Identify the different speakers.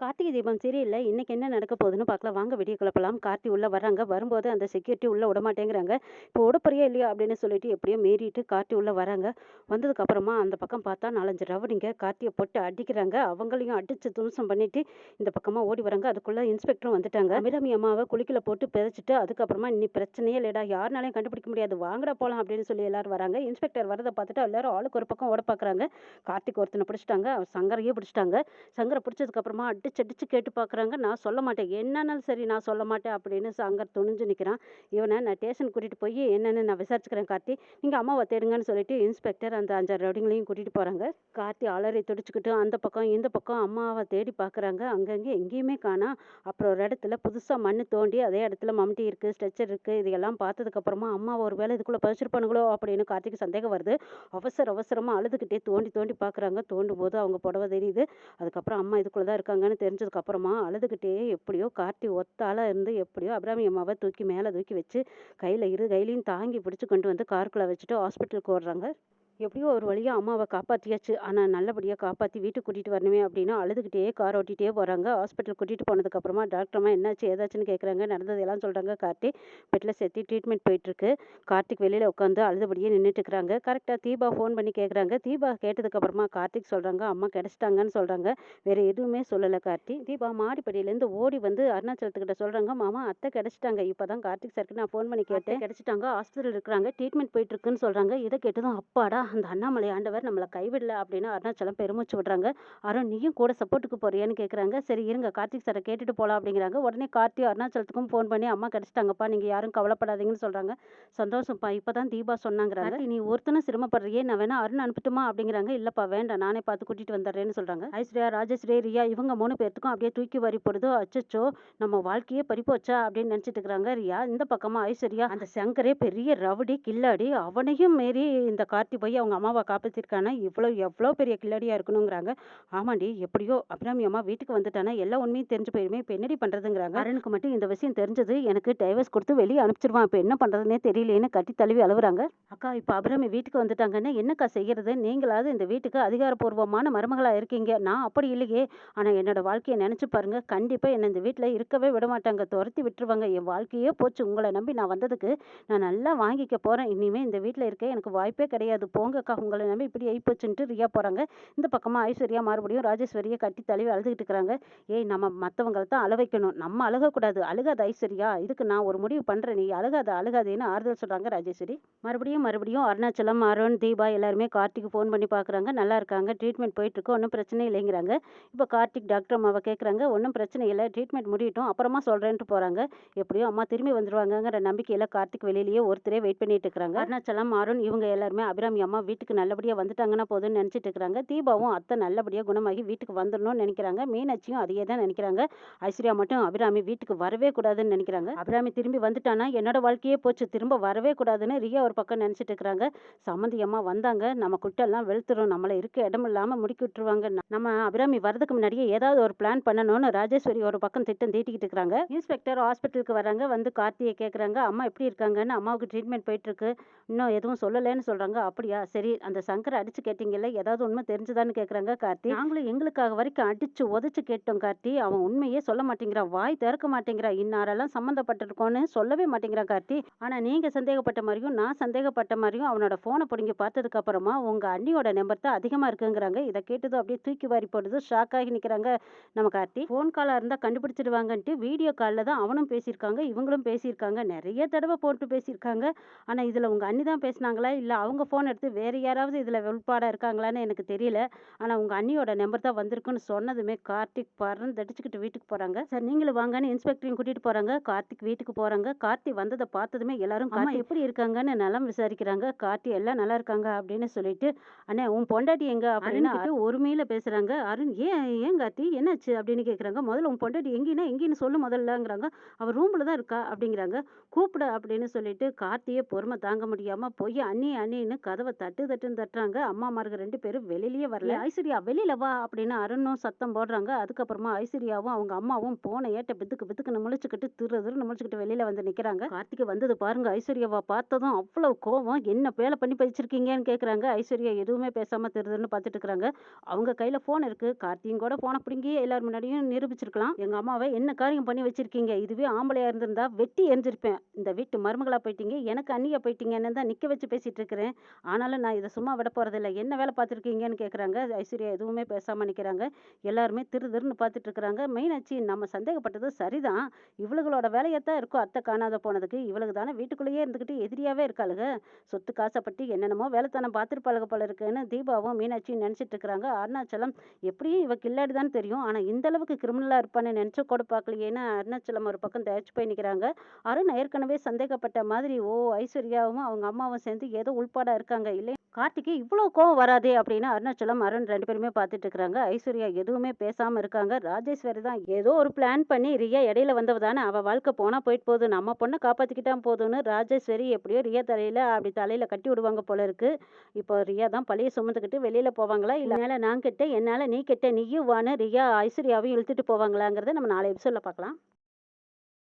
Speaker 1: கார்த்திகை தீபம் சீரியலில் இன்னைக்கு என்ன நடக்க போகுதுன்னு பார்க்கலாம். வாங்க வீடியோ கிளப்பலாம் கார்த்தி உள்ளே வராங்க வரும்போது அந்த செக்யூரிட்டி உள்ளே விட மாட்டேங்கிறாங்க. இப்போ விடப்போறியா இல்லையா அப்படின்னு சொல்லிட்டு எப்படியோ மீறிட்டு கார்த்தி உள்ளே வராங்க. வந்ததுக்கப்புறமா அந்த பக்கம் பார்த்தா நாலஞ்சு ரவடிங்க கார்த்தியை போட்டு அடிக்கிறாங்க. அவங்களையும் அடித்து துணிசம் பண்ணிவிட்டு இந்த பக்கமாக ஓடி வராங்க. அதுக்குள்ளே இன்ஸ்பெக்டரும் வந்துட்டாங்க. அபிராமி அம்மாவை குளிக்கல போட்டு பிதைச்சிட்டு அதுக்கப்புறமா இன்னி பிரச்சனையே இல்லைடா. யாருனாலையும் கண்டுபிடிக்க முடியாது. வாங்கடா போகலாம் அப்படின்னு சொல்லி எல்லாரும் வராங்க. இன்ஸ்பெக்டர் வரதை பார்த்துட்டு எல்லாரும் ஆளுக்கு ஒரு பக்கம் ஓட பார்க்குறாங்க. கார்த்திக் ஒருத்தனை பிடிச்சிட்டாங்க. சங்கரையே பிடிச்சிட்டாங்க. சங்கரை பிடிச்சதுக்கப்புறமா அடி அடிச்சு அடிச்சு கேட்டு பார்க்குறாங்க நான் சொல்ல மாட்டேன். என்னன்னாலும் சரி நான் சொல்ல மாட்டேன் அப்படின்னு சங்கர் துணிஞ்சு நிற்கிறான் இவனை நான் ஸ்டேஷன் கூட்டிகிட்டு போய் என்னென்னு நான் விசாரிச்சுக்கிறேன் கார்த்தி. நீங்கள் அம்மாவை தேடுங்கன்னு சொல்லிட்டு இன்ஸ்பெக்டர் அந்த அஞ்சாறு ரவுடிங்களையும் கூட்டிகிட்டு போகிறாங்க கார்த்தி அலறி துடிச்சுக்கிட்டு அந்த பக்கம் இந்த பக்கம் அம்மாவை தேடி பார்க்குறாங்க அங்கங்கே எங்கேயுமே காணா. அப்புறம் ஒரு இடத்துல புதுசாக மண் தோண்டி அதே இடத்துல மம்டி இருக்குது ஸ்ட்ரெச்சர் இருக்குது இதையெல்லாம் பார்த்ததுக்கப்புறமா அம்மாவை ஒரு வேளை இதுக்குள்ளே பதிச்சிருப்பானுங்களோ அப்படின்னு கார்த்திக்கு சந்தேகம் வருது. அவசர அவசரமாக அழுதுகிட்டே தோண்டி தோண்டி பார்க்குறாங்க தோண்டும் போது அவங்க புடவை தெரியுது. அதுக்கப்புறம் அம்மா இதுக்குள்ளே தான் இருக்காங்கன்னு தெரிஞ்சதுக்கு அப்புறமா அழுதுகிட்டே எப்படியோ கார்த்தி ஒத்தால இருந்து எப்படியோ அபிராமி அம்மாவை தூக்கி மேலே தூக்கி வச்சு கையில் இரு கையிலையும் தாங்கி பிடிச்சி கொண்டு வந்து காருக்குள்ளே வச்சுட்டு ஹாஸ்பிட்டலுக்கு ஓடுறாங்க. எப்படியோ ஒரு வழியாக அம்மாவை காப்பாற்றியாச்சு ஆனால் நல்லபடியாக காப்பாற்றி வீட்டுக்கு கூட்டிகிட்டு வரணுமே அப்படின்னு அழுதுகிட்டே கார் ஓட்டிகிட்டே போகிறாங்க ஹாஸ்பிட்டல் கூட்டிகிட்டு போனதுக்கப்புறமா டாக்டர் அம்மா என்னாச்சு? ஏதாச்சுன்னு கேட்குறாங்க நடந்தது எல்லாம் சொல்கிறாங்க கார்த்திக் பெட்டில் சேர்த்து ட்ரீட்மெண்ட் போயிட்டுருக்கு. கார்த்திக் வெளியில் உட்காந்து அழுதுபடியே நின்றுட்டு இருக்கிறாங்க கரெக்டாக தீபா ஃபோன் பண்ணி கேட்குறாங்க தீபா கேட்டதுக்கப்புறமா கார்த்திக் சொல்கிறாங்க அம்மா கிடச்சிட்டாங்கன்னு சொல்கிறாங்க வேறு எதுவுமே சொல்லலை கார்த்திக் தீபா மாடிப்படியிலேருந்து ஓடி வந்து அருணாச்சலத்துக்கிட்ட சொல்கிறாங்க மாமா அத்தை கிடச்சிட்டாங்க. இப்போ தான் கார்த்திக் சாருக்கு நான் ஃபோன் பண்ணி கேட்டேன். கிடச்சிட்டாங்க. ஹாஸ்பிட்டல் இருக்கிறாங்க. ட்ரீட்மெண்ட் போயிட்டுருக்குன்னு சொல்கிறாங்க இதை கேட்டதும் அப்பாடா அந்த அண்ணாமலை ஆண்டவர் நம்மளை கைவிடல அப்படின்னு அருணாச்சலம் பெருமூச்சு விடுறாங்க. அருண் நீயும் கூட சப்போர்ட்டுக்கு போறியான்னு கேட்குறாங்க சரி இருங்க. கார்த்திக் சாரை கேட்டுட்டு போகலாம் அப்படிங்கிறாங்க. உடனே கார்த்தி அருணாச்சலத்துக்கும் ஃபோன் பண்ணி அம்மா கிடச்சிட்டாங்கப்பா நீங்கள் யாரும் கவலைப்படாதீங்கன்னு சொல்கிறாங்க சந்தோஷம்ப்பா. இப்போ தான் தீபா சொன்னாங்கிறாங்க. நீ ஒருத்தனும் சிரமப்படுறியே நான் வேணா அருண் அனுப்பட்டுமா? அப்படிங்கிறாங்க. இல்லைப்பா வேண்டாம். நானே பார்த்து கூட்டிகிட்டு வந்துடுறேன்னு சொல்கிறாங்க ஐஸ்வர்யா ராஜஸ்ரீ ரியா இவங்க மூணு பேர்த்துக்கும் அப்படியே தூக்கி வரி போடுதோ. அச்சச்சோ நம்ம வாழ்க்கையே பறிப்போச்சா அப்படின்னு நினச்சிட்டு இருக்கிறாங்க. ரியா இந்த பக்கமா ஐஸ்வர்யா அந்த சங்கரே பெரிய ரவுடி கில்லாடி அவனையும் மீறி இந்த கார்த்தி போய் அவங்க அம்மாவை காப்பாற்றிருக்கானா இவ்வளோ எவ்வளோ பெரிய கில்லாடியாக இருக்கணுங்கிறாங்க. ஆமாண்டி எப்படியோ அபிராமி அம்மா வீட்டுக்கு வந்துட்டானா? எல்லா உண்மையும் தெரிஞ்சு போயிருமே இப்போ என்னடி பண்ணுறதுங்கிறாங்க அருணுக்கு மட்டும் இந்த விஷயம் தெரிஞ்சது. எனக்கு டைவர்ஸ் கொடுத்து வெளியே அனுப்பிச்சிருவான். இப்போ என்ன பண்ணுறதுனே தெரியலேன்னு கட்டி தழுவி அழுவுறாங்க. அக்கா இப்போ அபிராமி வீட்டுக்கு வந்துட்டாங்கன்னா என்னக்கா செய்யறது? நீங்களாவது இந்த வீட்டுக்கு அதிகாரப்பூர்வமான மருமகளாக இருக்கீங்க. நான் அப்படி இல்லையே. ஆனால் என்னோட வாழ்க்கையை நினச்சி பாருங்க. கண்டிப்பாக என்னை இந்த வீட்டில் இருக்கவே விட மாட்டாங்க. துரத்தி விட்டுருவாங்க. என் வாழ்க்கையே போச்சு. உங்களை நம்பி நான் வந்ததுக்கு நான் நல்லா வாங்கிக்க போகிறேன் இனிமேல் இந்த வீட்டில் இருக்க எனக்கு வாய்ப்பே கிடையாது. போங்கக்கா உங்களை நம்பி இப்படி ஆயிப்போச்சுன்ட்டு ரியா போகிறாங்க இந்த பக்கமாக ஐஸ்வர்யா மறுபடியும் ராஜேஸ்வரியை கட்டி தழுவி அழுதுகிட்டு இருக்கிறாங்க. ஏய் நம்ம மற்றவங்களை தான் அழ வைக்கணும். நம்ம அழுகக்கூடாது. அழுகாத ஐஸ்வர்யா. இதுக்கு நான் ஒரு முடிவு பண்ணுறேன் நீ அழுகாத அழுகாதேன்னு ஆறுதல் சொல்கிறாங்க ராஜேஸ்வரி. மறுபடியும் மறுபடியும் அருணாச்சலம் அருண் தீபா எல்லாருமே கார்த்திக் ஃபோன் பண்ணி பார்க்குறாங்க நல்லா இருக்காங்க. ட்ரீட்மெண்ட் போயிட்டுருக்கு. ஒன்றும் பிரச்சனை இல்லைங்கிறாங்க. இப்போ கார்த்திக் டாக்டர் அம்மாவை கேட்குறாங்க ஒன்றும் பிரச்சனை இல்லை. ட்ரீட்மெண்ட் முடியட்டும். அப்புறமா சொல்கிறேன்ட்டு போகிறாங்க எப்படியோ அம்மா திரும்பி வந்துடுவாங்கங்கிற நம்பிக்கையில் கார்த்திக் வெளியிலேயே ஒருத்தரே வெயிட் பண்ணிட்டு இருக்கிறாங்க. அருணாச்சலம் அருண் இவங்க எல்லாருமே அபிராமி அம்மா வீட்டுக்கு நல்லபடியாக வந்துட்டாங்கன்னா போதும்னு நினச்சிட்டு இருக்கிறாங்க தீபாவும் அத்தை நல்லபடியாக குணமாகி வீட்டுக்கு வந்துடணும்னு நினைக்கிறாங்க. மீனாட்சியும் அதையே தான் நினைக்கிறாங்க. ஐஸ்வர்யா மட்டும் அபிராமி வீட்டுக்கு வரவே கூடாதுன்னு நினைக்கிறாங்க. அபிராமி திரும்பி வந்துட்டானா? என்னோட வாழ்க்கையே போச்சு. திரும்ப வரவே கூடாதுன்னு ரியா ஒரு பக்கம் நினச்சிட்டு இருக்கிறாங்க சம்மந்தி அம்மா வந்தாங்க. நம்ம குட்டெல்லாம் வெளுத்துரும் நம்மளை இருக்க இடம் இல்லாமல் முடுக்கி விட்டுருவாங்க. நம்ம அபிராமி வரதுக்கு முன்னாடியே ஏதாவது ஒரு பிளான் பண்ணணும்னு ராஜேஸ்வரி ஒரு பக்கம் திட்டம் தீட்டிக்கிட்டு இருக்கிறாங்க இன்ஸ்பெக்டர் ஹாஸ்பிட்டலுக்கு வராங்க. வந்து கார்த்தியை கேட்குறாங்க அம்மா எப்படி இருக்காங்கன்னு அம்மாவுக்கு ட்ரீட்மெண்ட் போயிட்டு இருக்கு இன்னும் எதுவும் சொல்லலைன்னு சொல்கிறாங்க அப்படியா? சரி அந்த சங்கரை அடிச்சு கேட்டீங்கல்ல ஏதாவது உண்மை தெரிஞ்சுதான்னு கேட்குறாங்க கார்த்தி. நாங்களும் எங்களுக்காக வரைக்கும் அடிச்சு உதச்சு கேட்டோம் கார்த்தி. அவன் உண்மையே சொல்ல மாட்டேங்கிறான் வாய் திறக்க மாட்டேங்கிறா இன்னாரெல்லாம் சம்மந்தப்பட்டிருக்கோன்னு சொல்லவே மாட்டேங்கிறான் கார்த்தி. ஆனா நீங்க சந்தேகப்பட்ட மாதிரியும் நான் சந்தேகப்பட்ட மாதிரியும் அவனோட போனை பிடிங்கி பார்த்ததுக்கு அப்புறமா உங்க அண்ணியோட நம்பர் தான் அதிகமா இருக்குங்கிறாங்க. இதை கேட்டதும் அப்படியே தூக்கி வாரி போடுது ஷாக் ஆகி நிக்கிறாங்க நம்ம கார்த்தி. ஃபோன் காலா இருந்தா கண்டுபிடிச்சிடுவாங்கன்ட்டு வீடியோ காலில் தான் அவனும் பேசியிருக்காங்க இவங்களும் பேசியிருக்காங்க. நிறைய தடவை போட்டு பேசியிருக்காங்க. ஆனா இதுல உங்க அண்ணி தான் பேசினாங்களா? இல்ல அவங்க ஃபோன் எடுத்து வேற யாராவது இதுல வெளிப்பாடா இருக்காங்களான்னு எனக்கு தெரியல. ஆனா உங்க அண்ணியோட நம்பர் தான் வந்திருக்குன்னு சொன்னதுமே கார்த்திக் பறந்து அடிச்சுக்கிட்டு வீட்டுக்கு போறாங்க. சார் நீங்களும் வாங்கன்னு இன்ஸ்பெக்டரையும் கூட்டிட்டு போறாங்க. கார்த்திக் வீட்டுக்கு போறாங்க. கார்த்தி வந்ததை பார்த்ததுமே எல்லாரும் அம்மா எப்படி இருக்காங்கன்னு நலம் விசாரிக்கிறாங்க. கார்த்தி எல்லாம் நல்லா இருக்காங்க அப்படின்னு சொல்லிட்டு அண்ணே உன் பொண்டாட்டி எங்க? அப்படின்னு ஒருமையில பேசுறாங்க. அருண் ஏன் ஏன் கார்த்தி? என்னாச்சு? அப்படின்னு கேக்குறாங்க. முதல்ல உன் பொண்டாட்டி எங்கேன்னா எங்கேன்னு சொல்லு முதல்லங்கிறாங்க. அவ ரூம்ல தான் இருக்கா? அப்படிங்கிறாங்க. கூப்பிட அப்படின்னு சொல்லிட்டு கார்த்தியே பொறுமை தாங்க முடியாம போய் அண்ணி அண்ணின்னு கதவை தட்டு தட்டுன்னு தட்டுறாங்க. அம்மாமாருங்க ரெண்டு பேரும் வெளியிலயே வரல. ஐஸ்வர்யா வெளியில வா அப்படின்னு அருணும் சத்தம் போடுறாங்க. அதுக்கப்புறமா ஐஸ்வர்யாவும் அவங்க அம்மாவும் போன ஏட்ட பித்துக்கு பித்துக்கு முழிச்சுக்கிட்டு திரு திரு முழிச்சுக்கிட்டு வெளியில வந்து நிக்கிறாங்க. கார்த்திகை வந்தது பாருங்க ஐஸ்வர்யாவை பார்த்ததும் அவ்வளவு கோவம். என்ன வேலை பண்ணி வச்சிருக்கீங்கன்னு கேக்குறாங்க. ஐஸ்வர்யா எதுவுமே பேசாம திருதுன்னு பார்த்துட்டு இருக்காங்க. அவங்க கையில போன் இருக்கு. கார்த்தியும் கூட போனை பிடுங்கி எல்லார் முன்னாடியும் நிரூபிச்சிருக்கலாம். எங்க அம்மாவை என்ன காரியம் பண்ணி வச்சிருக்கீங்க? இதுவே ஆம்பளையா இருந்திருந்தா வெட்டி எரிஞ்சிருப்பேன். இந்த வீட்டு மருமகளா போயிட்டீங்க. எனக்கு அண்ணியா போயிட்டீங்கன்னு தான் நிக்க வச்சு பேசிட்டு இருக்கிறேன். ஆனாலும் நான் இதை சும்மா விட போகிறதில்ல என்ன வேலை பார்த்துருக்கீங்கன்னு கேட்குறாங்க ஐஸ்வர்யா எதுவுமே பேசாமல் நிற்கிறாங்க எல்லாருமே திரு திருன்னு பார்த்துட்டு இருக்கிறாங்க மெயினாச்சு நம்ம சந்தேகப்பட்டது சரிதான். இவளுகளோட வேலையைத்தான் இருக்கும் அத்தை காணாத போனதுக்கு. இவளுக்கு தானே வீட்டுக்குள்ளேயே இருந்துக்கிட்டு எதிரியாவே இருக்காளுக. சொத்து காசைப்பட்டு என்னென்னமோ வேலைத்தனம் பார்த்துருப்பாளுக போல இருக்குன்னு தீபாவும் மீனாட்சியும் நினச்சிட்டு இருக்கிறாங்க அருணாச்சலம் எப்படியும் இவ கில்லாடி தான் தெரியும். ஆனால் இந்த அளவுக்கு கிரிமினலாக இருப்பான்னு நினச்ச கூட பார்க்கலையேன்னு அருணாச்சலம் ஒரு பக்கம் தயாரிச்சு போய் நிற்கிறாங்க அருண் ஏற்கனவே சந்தேகப்பட்ட மாதிரி ஓ ஐஸ்வர்யாவும் அவங்க அம்மாவும் சேர்ந்து ஏதோ உள்பாடாக இருக்காங்க. கார்த்திக்கு இவ்வளோ கோவம் வராதே அப்படின்னு அருணாச்சலம் அருண் ரெண்டு பேருமே பார்த்துட்டு இருக்கிறாங்க ஐஸ்வர்யா எதுவுமே பேசாமல் இருக்காங்க. ராஜேஸ்வரி தான் ஏதோ ஒரு பிளான் பண்ணி ரியா இடையில வந்தவதானே தானே வாழ்க்கை போனால் போயிட்டு போகுது. நம்ம பொண்ணை காப்பாற்றிக்கிட்டா போதும்னு ராஜேஸ்வரி எப்படியோ ரியா தலையில் அப்படி தலையில் கட்டி விடுவாங்க போல இருக்கு. இப்போ ரியா தான் பழைய சுமந்துக்கிட்டு வெளியில் போவாங்களா? இல்லை மேலே நான் கிட்ட என்னால் நீ கிட்ட நீயும் வான்னு ரியா ஐஸ்வர்யாவையும் இழுத்துட்டு போவாங்களாங்கிறத நம்ம நாளை எபிசோடில் பார்க்கலாம்